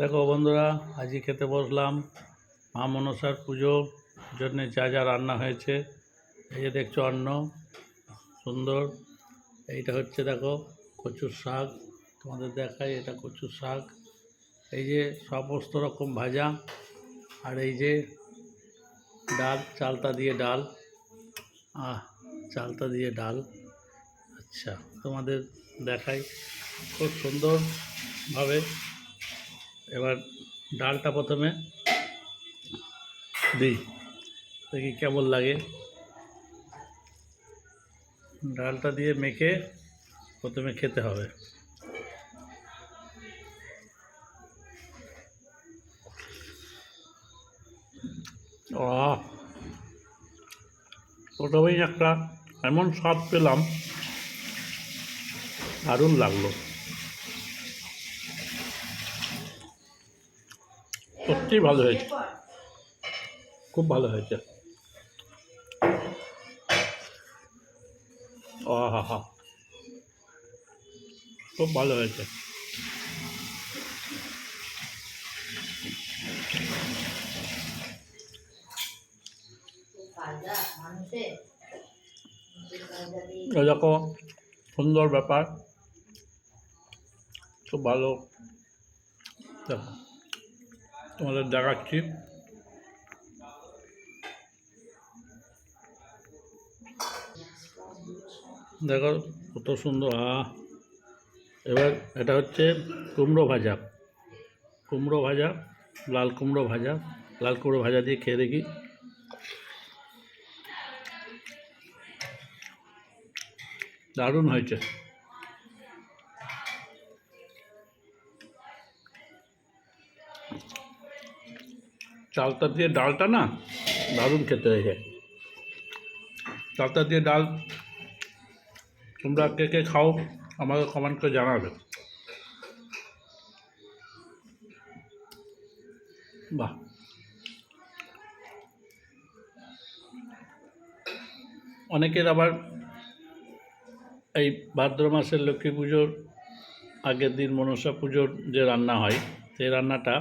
দেখো বন্ধুরা, আজকে খেতে বসলাম। মা মনসার পুজোর জন্যে যা যা রান্না হয়েছে, এই যে দেখছ অন্ন, সুন্দর। এইটা হচ্ছে দেখো কচুর শাক, তোমাদের দেখাই এটা কচুর শাক। এই যে সমস্ত রকম ভাজা, আর এই যে ডাল, চালতা দিয়ে ডাল। আহ, চালতা দিয়ে ডাল। আচ্ছা তোমাদের দেখাই, খুব সুন্দরভাবে এবার ডালটা প্রথমে দিই। দেখি কেমন লাগে। ডালটা দিয়ে মেখে প্রথমে খেতে হবে। প্রথমেই একটা এমন স্বাদ পেলাম, দারুণ লাগল। সত্যিই ভালো হয়েছে। খুব ভালো হয়েছে। খুব ভালো হয়েছে। এরকম সুন্দর ব্যাপার। খুব ভালো। দেখো। তোমাদের দেখাচ্ছি। দেখো কত সুন্দর, আহ। এবার এটা হচ্ছে কুমড়ো ভাজা। কুমড়ো ভাজা, লাল কুমড়ো ভাজা, লাল কুমড়ো ভাজা দিয়ে খেয়ে দেখি। দারুণ হয়েছে। চালতা দিয়ে ডালটা না দারুণ খেতে হয়েছে চালতা দিয়ে ডাল তোমরা কে কে খাও আমাকে কমেন্ট করে জানাবে। বাহ। অনেকের আবার এই ভাদ্র মাসের লক্ষ্মী পুজোর আগের দিন মনসা পুজোর যে রান্না হয়, সেই রান্নাটা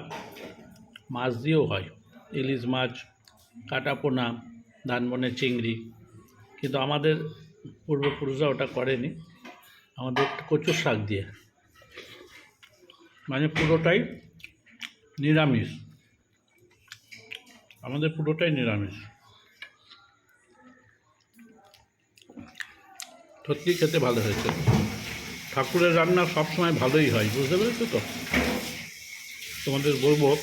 মাছ দিয়েও হয়। ইলিশ মাছ, কাটাপোনা ধানবনে চিংড়ি। কিন্তু আমাদের পূর্বপুরুষরা ওটা করেনি। আমাদের কচুর শাক দিয়ে। মানে পুরোটাই নিরামিষ। আমাদের পুরোটাই নিরামিষ। সত্যি খেতে ভালো হয়েছে। ঠাকুরের রান্না সবসময় ভালোই হয়, বুঝতে পেরেছ তো? তোমাদের বলব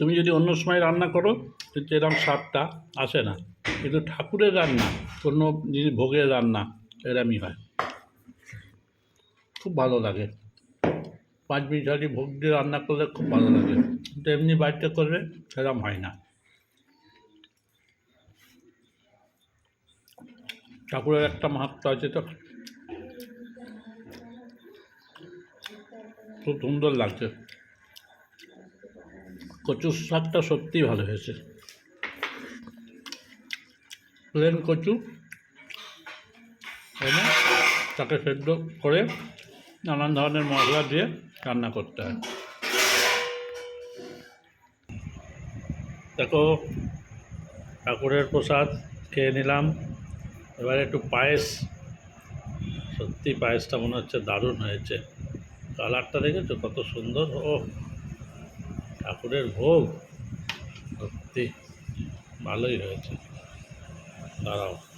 তুমি যদি অন্য সময় রান্না করো, কিন্তু এরকম স্বাদটা আসে না। কিন্তু ঠাকুরের রান্না কোনো জিনিস, ভোগের রান্না, এরমই হয়। খুব ভালো লাগে। পাঁচ মিনিট ভোগ দিয়ে রান্না করলে খুব ভালো লাগে। কিন্তু এমনি বাড়িতে করলে সেরকম হয় না। ঠাকুরের একটা মাহাত্ম আছে তো। খুব সুন্দর লাগছে। কচুর শাকটা সত্যিই ভালো হয়েছে। প্লেন কচু। এনে তাকে সেদ্ধ করে নানান ধরনের মশলা দিয়ে রান্না করতে হয়। দেখো, ঠাকুরের প্রসাদ খেয়ে নিলাম। এবার একটু পায়েস। সত্যি পায়েসটা মনে হচ্ছে দারুণ হয়েছে। কালারটা দেখেছ? কত সুন্দর। ও ঠাকুরের ভোগ। সত্যি ভালোই হয়েছে। দাঁড়াও।